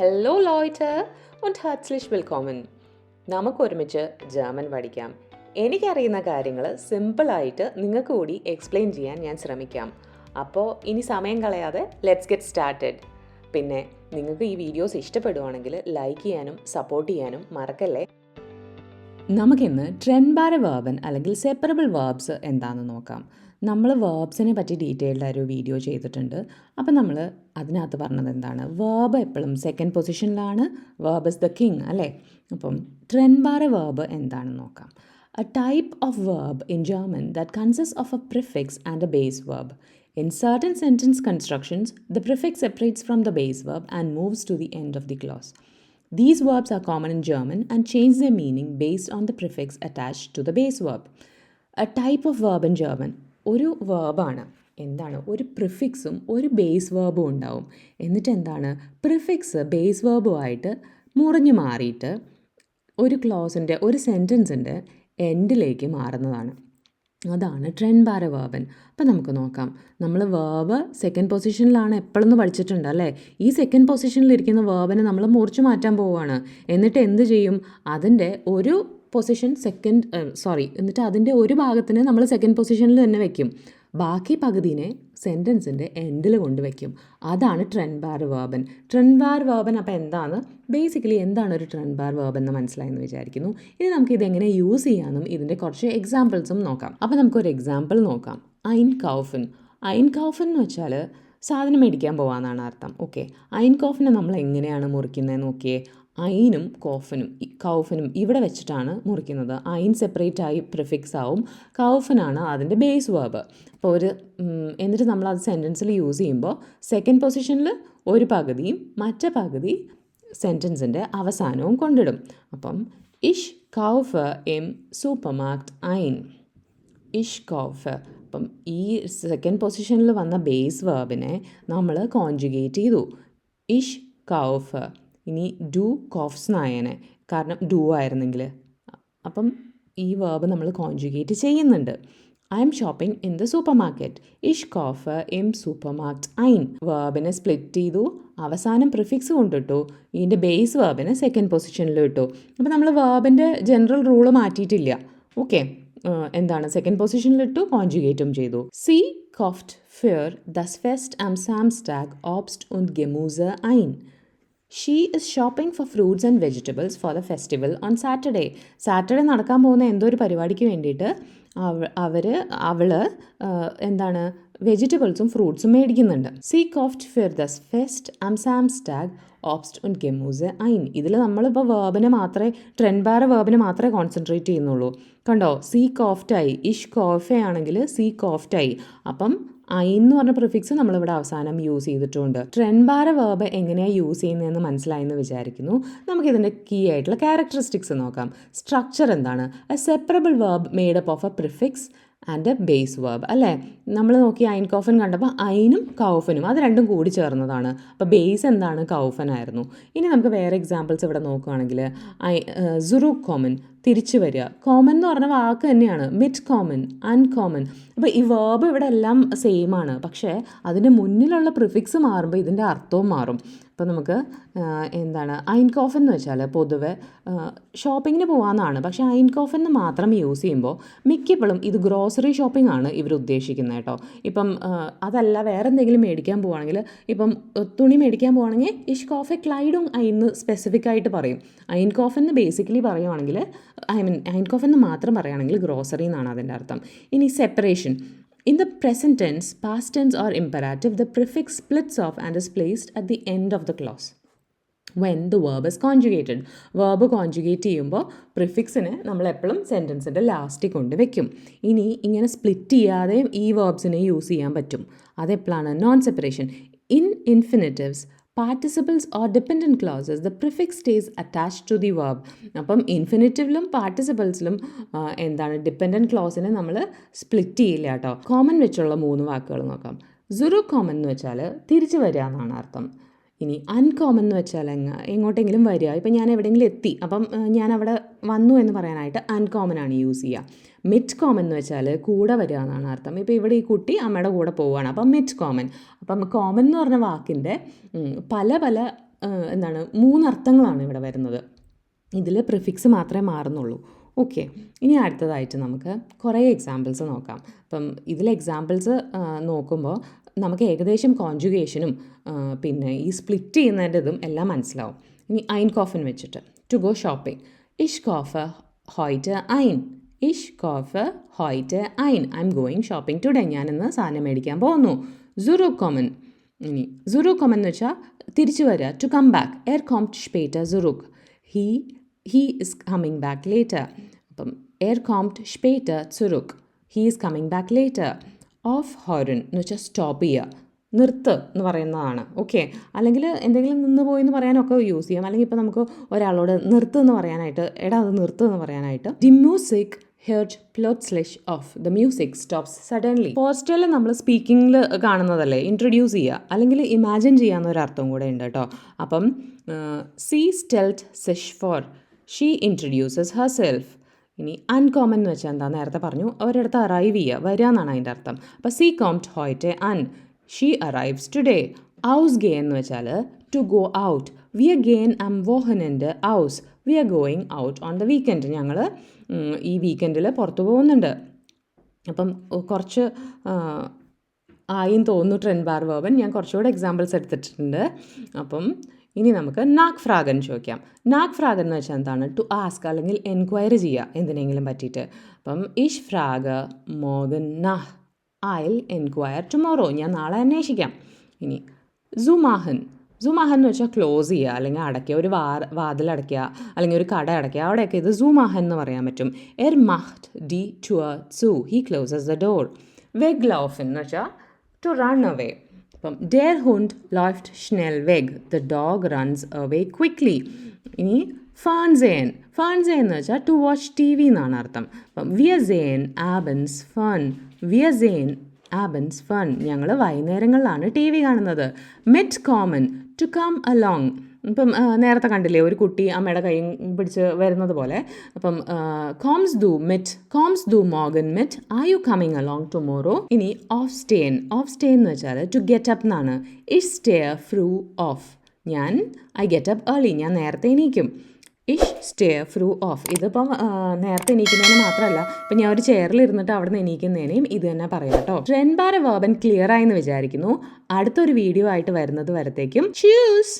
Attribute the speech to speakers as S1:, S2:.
S1: Hello ലോയ്റ്റ് und herzlich willkommen. നമുക്ക് ഒരുമിച്ച് ജർമ്മൻ പഠിക്കാം. എനിക്കറിയുന്ന കാര്യങ്ങൾ സിമ്പിളായിട്ട് നിങ്ങൾക്ക് കൂടി എക്സ്പ്ലെയിൻ ചെയ്യാൻ ഞാൻ ശ്രമിക്കാം. അപ്പോൾ ഇനി സമയം കളയാതെ ലെറ്റ്സ് ഗെറ്റ് സ്റ്റാർട്ടഡ് പിന്നെ നിങ്ങൾക്ക് ഈ വീഡിയോസ് ഇഷ്ടപ്പെടുവാണെങ്കിൽ ലൈക്ക് ചെയ്യാനും സപ്പോർട്ട് ചെയ്യാനും മറക്കല്ലേ? നമുക്കിന്ന് ട്രെൻബാര വേർബൻ അല്ലെങ്കിൽ സെപ്പറബിൾ വേർബ്സ് എന്താണെന്ന് നോക്കാം. നമ്മൾ വേർബ്സിനെ പറ്റി ഡീറ്റെയിൽഡ് ആയൊരു വീഡിയോ ചെയ്തിട്ടുണ്ട്. അപ്പം നമ്മൾ അതിനകത്ത് പറഞ്ഞത് എന്താണ് വേർബ് എപ്പോഴും second പൊസിഷനിലാണ് verb is the king അല്ലേ അപ്പം ട്രെൻബാര വേർബ് എന്താണെന്ന് നോക്കാം a type of verb in German that consist of a prefix and a base verb In certain sentence constructions, the prefix separates from the base verb and moves to the end of the clause. These verbs are common in German and change their meaning based on the prefix attached to the base verb. A type of verb in German ഒരു വേർബാണ് എന്താണ്? ഒരു പ്രിഫിക്സും ഒരു base വേർബും ഉണ്ടാവും. എന്നിട്ട് എന്താണ്? Prefix base വേർബുമായിട്ട് മുറിഞ്ഞു മാറിയിട്ട് ഒരു ക്ലോസിന്റെ ഒരു സെന്റൻസിന്റെ എൻഡിലേക്ക് മാറുന്നതാണ്. അതാണ് ട്രെൻഡ് ബാര വേർബൻ അപ്പം നമുക്ക് നോക്കാം. നമ്മൾ വേർബ് സെക്കൻഡ് പൊസിഷനിലാണ് എപ്പോഴൊന്ന് പഠിച്ചിട്ടുണ്ട് അല്ലേ? ഈ സെക്കൻഡ് പൊസിഷനിലിരിക്കുന്ന വേർബിനെ നമ്മൾ മുറിച്ചു മാറ്റാൻ പോവുകയാണ് എന്നിട്ട് എന്ത് ചെയ്യും? അതിന്റെ ഒരു പൊസിഷൻ സെക്കൻഡ് സോറി എന്നിട്ട് അതിന്റെ ഒരു ഭാഗത്തിന് നമ്മൾ സെക്കൻഡ് പൊസിഷനിൽ തന്നെ വെക്കും. ബാക്കി പകുതിനെ സെന്റൻസിന്റെ എൻഡിൽ കൊണ്ടുവയ്ക്കും. അതാണ് ട്രെൻബാർ വേർബൻ. ട്രെൻബാർ വേർബൻ അപ്പോൾ എന്താണ്? ബേസിക്കലി എന്താണ് ഒരു ട്രെൻബാർ വേർബൻ എന്ന് മനസ്സിലായെന്ന് വിചാരിക്കുന്നു. ഇനി നമുക്ക് ഇതെങ്ങനെ യൂസ് ചെയ്യാമെന്നും ഇതിന്റെ കുറച്ച് എക്സാമ്പിൾസും നോക്കാം. അപ്പോൾ നമുക്കൊരു എക്സാമ്പിൾ നോക്കാം. ഐൻ കൗഫൻ ഐൻ കൗഫൻ എന്ന് വെച്ചാൽ സാധനം മേടിക്കാൻ പോകാമെന്നാണ് അർത്ഥം. ഓക്കെ ഐൻ കോഫിനെ നമ്മൾ എങ്ങനെയാണ് മുറിക്കുന്നത് നോക്കിയേ. ഐനും കോഫനും കൗഫനും ഇവിടെ വെച്ചിട്ടാണ് മുറിക്കുന്നത്. ഐൻ സെപ്പറേറ്റ് ആയി പ്രിഫിക്സ് ആവും. കൗഫനാണ് അതിന്റെ ബേസ് വേർബ് അപ്പോൾ ഒരു എന്നിട്ട് നമ്മൾ അത് സെന്റൻസിൽ യൂസ് ചെയ്യുമ്പോൾ സെക്കൻഡ് പൊസിഷനിൽ ഒരു പകുതിയും മറ്റേ പകുതി സെന്റൻസിന്റെ അവസാനവും കൊണ്ടിടും. അപ്പം ഇഷ് കൗഫ് എം സൂപ്പർ മാർക്ട് ഐൻ ഇഷ് കൗഫ്. അപ്പം ഈ സെക്കൻഡ് പൊസിഷനിൽ വന്ന ബേസ് വേർബിനെ നമ്മൾ കോൺജുഗേറ്റ് ചെയ്തു. ഇഷ് കൗഫ്. ഇനി ഡു കോഫ്സ് നായനെ കാരണം ഡു ആയിരുന്നെങ്കിൽ അപ്പം ഈ വേർബ് നമ്മൾ കോൺജുഗേറ്റ് ചെയ്യുന്നുണ്ട്. I'm shopping in the supermarket ഇഷ് കോഫ് എം സൂപ്പർ മാർക്കറ്റ് ഐൻ വേർബിനെ സ്പ്ലിറ്റ് ചെയ്തു. അവസാനം പ്രിഫിക്സ് കൊണ്ടിട്ടു. ഇതിന്റെ ബേസ് വേർബിനെ സെക്കൻഡ് പൊസിഷനിൽ ഇട്ടു. അപ്പോൾ നമ്മൾ വേർബിന്റെ ജനറൽ റൂൾ മാറ്റിയിട്ടില്ല. ഓക്കെ എന്താണ്? സെക്കൻഡ് പൊസിഷനിലിട്ടു കോൺജുഗേറ്റും ചെയ്തു. സി കോഫ്റ്റ് ഫിയർ ദസ് ഫെസ്റ്റ് ആം സാംസ്റ്റാഗ് ഓബ്സ്റ്റ് ഉൻ ഗെമൂസ് ein. She is shopping for fruits and vegetables for the festival on Saturday Saturday നടക്കാൻ പോകുന്ന എന്തോ ഒരു പരിപാടിക്ക് വേണ്ടിയിട്ട് അവ അവർ അവൾ എന്താണ് വെജിറ്റബിൾസും ഫ്രൂട്ട്സും മേടിക്കുന്നുണ്ട്. സീ കോഫ്റ്റ് ഫിർ ദസ് ഫെസ്റ്റ് ആം സാംസ്റ്റാഗ് ഓബ്സ്റ്റ് ഉൻ ഗെമൂസ് ഐൻ ഇതിൽ നമ്മളിപ്പോൾ വേബിനെ മാത്രമേ ട്രെൻഡ് ബാർ വേബിനെ മാത്രമേ കോൺസെൻട്രേറ്റ് ചെയ്യുന്നുള്ളൂ. കണ്ടോ? സീ കോഫ്റ്റായി ഇഷ് കോഫെ ആണെങ്കിൽ സീ കോഫ്റ്റായി അപ്പം ഐ എന്ന് പറഞ്ഞ പ്രിഫിക്സ് നമ്മളിവിടെ അവസാനം യൂസ് ചെയ്തിട്ടുണ്ട്. ട്രെൻബാര വേർബ് എങ്ങനെയാണ് യൂസ് ചെയ്യുന്നതെന്ന് മനസ്സിലായെന്ന് വിചാരിക്കുന്നു. നമുക്കിതിന്റെ കീ ആയിട്ടുള്ള ക്യാരക്ടറിസ്റ്റിക്സ് നോക്കാം. സ്ട്രക്ചർ എന്താണ്? A separable verb made up of a prefix and a base verb അല്ലേ? നമ്മൾ നോക്കി ഐൻ കോഫൻ കണ്ടപ്പോൾ ഐനും കൗഫനും അത് രണ്ടും കൂടി ചേർന്നതാണ്. അപ്പോൾ ബേസ് എന്താണ്? കൗഫൻ ആയിരുന്നു. ഇനി നമുക്ക് വേറെ എക്സാമ്പിൾസ് ഇവിടെ നോക്കുകയാണെങ്കിൽ ഐ സുറു കോമൻ തിരിച്ചു വരിക. കോമൺ എന്ന് പറഞ്ഞ വാക്ക് തന്നെയാണ്. മിറ്റ് കോമൺ അൺകോമൺ അപ്പോൾ ഈ വേർബ് ഇവിടെ എല്ലാം സെയിം ആണ്. പക്ഷേ അതിന്റെ മുന്നിലുള്ള പ്രിഫിക്സ് മാറുമ്പോൾ ഇതിന്റെ അർത്ഥവും മാറും. അപ്പോൾ നമുക്ക് എന്താണ് ഐൻകോഫൻ എന്ന് വെച്ചാൽ പൊതുവെ ഷോപ്പിങ്ങിന് പോകാമെന്നാണ് പക്ഷേ ഐൻകോഫൻ എന്ന് മാത്രം യൂസ് ചെയ്യുമ്പോൾ മിക്കപ്പോഴും ഇത് ഗ്രോസറി ഷോപ്പിംഗ് ആണ് ഇവർ ഉദ്ദേശിക്കുന്നത് കേട്ടോ. ഇപ്പം അതല്ല വേറെ എന്തെങ്കിലും മേടിക്കാൻ പോവുകയാണെങ്കിൽ ഇപ്പം തുണി മേടിക്കാൻ പോവുകയാണെങ്കിൽ ഇഷ് കോഫെ ക്ലൈഡും ഐന്ന് സ്പെസിഫിക് ആയിട്ട് പറയും. ഐൻകോഫൻ എന്ന് ബേസിക്കലി പറയുവാണെങ്കിൽ ഐ മീൻ ഐൻകോഫൻ എന്ന് മാത്രം പറയുകയാണെങ്കിൽ ഗ്രോസറി എന്നാണ് അതിന്റെ അർത്ഥം. ഇനി separation In the present tense, past tense, or imperative, the prefix splits off and is placed at the end of the clause. When the verb is conjugated verb conjugate ചെയ്യുമ്പോൾ പ്രിഫിക്സിനെ നമ്മൾ എപ്പോഴും സെന്റൻസിന്റെ ലാസ്റ്റിൽ കൊണ്ട് വെക്കും. ഇനി ഇങ്ങനെ സ്പ്ലിറ്റ് ചെയ്യാതെയും ഈ വേർബ്സിനെ യൂസ് ചെയ്യാൻ പറ്റും. അതെപ്പോഴാണ്? Non separation in infinitives participles or dependent clauses the prefix stays attach to the verb അപ്പം ഇൻഫിനിറ്റീവിലും പാർട്ടിസിപ്പിൾസിലും എന്താണ് ഡിപ്പെൻഡന്റ് ക്ലോസിനെ നമ്മൾ സ്പ്ലിറ്റ് ചെയ്യില്ല കേട്ടോ. കോമൺ വെച്ചുള്ള മൂന്ന് വാക്കുകൾ നോക്കാം. സുറു കോമൺ എന്ന് വെച്ചാൽ തിരിച്ചു വരിക എന്നാണ് അർത്ഥം. ഇനി അൺകോമൺ എന്ന് വെച്ചാൽ എങ്ങ എങ്ങോട്ടെങ്കിലും വരിക. ഇപ്പം ഞാൻ എവിടെയെങ്കിലും എത്തി. അപ്പം ഞാൻ അവിടെ വന്നു എന്ന് പറയാനായിട്ട് അൺകോമൺ ആണ് യൂസ് ചെയ്യുക മിറ്റ് കോമൺ എന്ന് വെച്ചാൽ കൂടെ വരിക എന്നാണ് അർത്ഥം. ഇപ്പോൾ ഇവിടെ ഈ കുട്ടി അമ്മയുടെ കൂടെ പോവുകയാണ്. അപ്പം മിറ്റ് കോമൺ അപ്പം കോമൺ എന്ന് പറഞ്ഞ വാക്കിന്റെ പല പല എന്താണ് മൂന്നർത്ഥങ്ങളാണ് ഇവിടെ വരുന്നത്. ഇതിൽ പ്രിഫിക്സ് മാത്രമേ മാറുന്നുള്ളൂ. ഓക്കെ ഇനി അടുത്തതായിട്ട് നമുക്ക് കുറേ എക്സാമ്പിൾസ് നോക്കാം. അപ്പം ഇതിൽ എക്സാമ്പിൾസ് നോക്കുമ്പോൾ നമുക്ക് ഏകദേശം കോൺജുഗേഷനും പിന്നെ ഈ സ്പ്ലിറ്റ് ചെയ്യുന്നതിന്റെ ഇതും എല്ലാം മനസ്സിലാവും. ഇനി ഐൻ കോഫിൻ വെച്ചിട്ട്. ടു ഗോ ഷോപ്പിംഗ് ഇഷ് kaufe heute ein. Ich kaufe heute ein. I'm going shopping today ഞാനിന്ന് സാധനം മേടിക്കാൻ പോകുന്നു. സുറു കോമൻ ഇനി സുറു കോമൻ എന്ന് വെച്ചാൽ തിരിച്ചു വരിക ടു കം ബാക്ക് എയർ കോംറ്റ് ഷ്പേറ്റ സുറുക്ക് he he is coming back later അപ്പം എയർ കോംറ്റ് ഷ്പേറ്റ സുറുക്ക് he is coming back later of ഹോറൻ എന്ന് വെച്ചാൽ സ്റ്റോപ്പ് ചെയ്യുക. നിർത്ത് എന്ന് പറയുന്നതാണ്. ഓക്കെ അല്ലെങ്കിൽ എന്തെങ്കിലും നിന്ന് പോയി എന്ന് പറയാനൊക്കെ യൂസ് ചെയ്യാം. അല്ലെങ്കിൽ ഇപ്പോൾ നമുക്ക് ഒരാളോട് നിർത്ത് എന്ന് പറയാനായിട്ട് എടാ അത് നിർത്ത് എന്ന് പറയാനായിട്ട് ദി മ്യൂസിക് ഹെർഡ് പ്ലോട്ട് സ്ലെഷ് ഓഫ് ദ മ്യൂസിക് സ്റ്റോപ്സ് സഡൻലി പോസ്റ്ററിൽ നമ്മൾ സ്പീക്കിങ്ങിൽ കാണുന്നതല്ലേ? ഇൻട്രൊഡ്യൂസ് ചെയ്യുക. അല്ലെങ്കിൽ ഇമാജിൻ ചെയ്യാൻ ഒരു അർത്ഥം കൂടെ ഉണ്ട് കേട്ടോ. അപ്പം സി സ്റ്റെൽറ്റ് സെഷ് ഫോർ ഷീ ഇൻട്രൊഡ്യൂസസ് ഹർ സെൽഫ് ഇനി അൺകോമൺ എന്ന് വെച്ചാൽ എന്താ? നേരത്തെ പറഞ്ഞു അവരുടെ അടുത്ത് അറൈവ് ചെയ്യുക. വരിക എന്നാണ് അതിന്റെ അർത്ഥം. അപ്പോൾ സി കോംറ്റ് ഹോയിറ്റെ അൺ ഷീ അറൈവ്സ് ടുഡേ ഔസ് ഗേ എന്ന് വെച്ചാൽ ടു ഗോ ഔട്ട് വി ആർ ഗെയിൻ ആം വോഹനന്റെ ഔസ് we are going out on the weekend ഞങ്ങൾ ഈ വീക്കെൻഡിൽ പുറത്തു പോകുന്നുണ്ട്. അപ്പം കുറച്ച് ആയും തോന്നുന്നു ട്രെൻഡ് ബാർ വേബൻ ഞാൻ കുറച്ചുകൂടെ എക്സാമ്പിൾസ് എടുത്തിട്ടുണ്ട്. അപ്പം ഇനി നമുക്ക് നാഗ് ഫ്രാഗൻ ചോദിക്കാം. നാഗ് ഫ്രാഗൻ എന്ന് വെച്ചാൽ എന്താണ്? ടു ആസ്ക് അല്ലെങ്കിൽ എൻക്വയറി ചെയ്യുക എന്തിനെങ്കിലും പറ്റിയിട്ട്. അപ്പം ഇഷ് ഫ്രാഗ് മോഗൻ നഹ്. ഐൽ എൻക്വയർ ടുമോറോ ഞാൻ നാളെ അന്വേഷിക്കാം. ഇനി സുമാഹൻ സുമാഹൻ എന്ന് വെച്ചാൽ ക്ലോസ് ചെയ്യുക. അല്ലെങ്കിൽ അടയ്ക്കുക. ഒരു വാ വാതിൽ അടയ്ക്കുക. അല്ലെങ്കിൽ ഒരു കട അടയ്ക്കുക. അവിടെയൊക്കെ ഇത് സുമാഹൻ എന്ന് പറയാൻ പറ്റും. എർ മഹ്റ്റ് ഡി ടു സു ഹി ക്ലോസസ് ദ ഡോർ വെഗ് ലോഫ് എന്ന് വെച്ചാൽ ടു റൺ അവേ അപ്പം ഡെയർ ഹുണ്ട് ലോഫ്റ്റ് ഷ്നെൽ veg the dog runs away quickly ഇനി ഫാൻസേൻ ഫാൻസേൻ എന്ന് വെച്ചാൽ ടു വാച്ച് ടി വി എന്നാണ് അർത്ഥം. അപ്പം വിയസേൻ ആബൻസ് ഫൺ വിയസേൻ ആബൻസ് ഫൺ ഞങ്ങൾ വൈകുന്നേരങ്ങളിലാണ് ടി വി കാണുന്നത്. മെറ്റ് കോമൺ ടു കം അലോങ് ഇപ്പം നേരത്തെ കണ്ടില്ലേ ഒരു കുട്ടി അമ്മയുടെ കൈ പിടിച്ച് വരുന്നത് പോലെ. അപ്പം കോംസ് ദു മെറ്റ് കോംസ് ദു മോഗൻ met are you coming along tomorrow ഇനി ഓഫ് സ്റ്റേൻ ഓഫ് സ്റ്റേ എന്ന് വെച്ചാൽ ടു ഗെറ്റ് അപ്പ് എന്നാണ്. ഇറ്റ് സ്റ്റേ ഫ്രൂ ഓഫ് ഞാൻ ഐ ഗെറ്റ് അപ്പ് ഏർലി ഞാൻ നേരത്തെ എണീക്കും. ഇഷ് സ്റ്റേ ഫ്രൂ ഓഫ്. ഇതിപ്പം നേരത്തെ എണീക്കുന്നതിന് മാത്രമല്ല ഇപ്പം ഞാൻ ഒരു ചെയറിൽ ഇരുന്നിട്ട് അവിടെ നിന്ന് എണീക്കുന്നതിനെയും ഇത് തന്നെ പറയാം കേട്ടോ. ബാർ വേർബൻ ക്ലിയർ ആയെന്ന് വിചാരിക്കുന്നു. അടുത്തൊരു വീഡിയോ ആയിട്ട് വരുന്നത് വരത്തേക്കും. ച്യൂസ്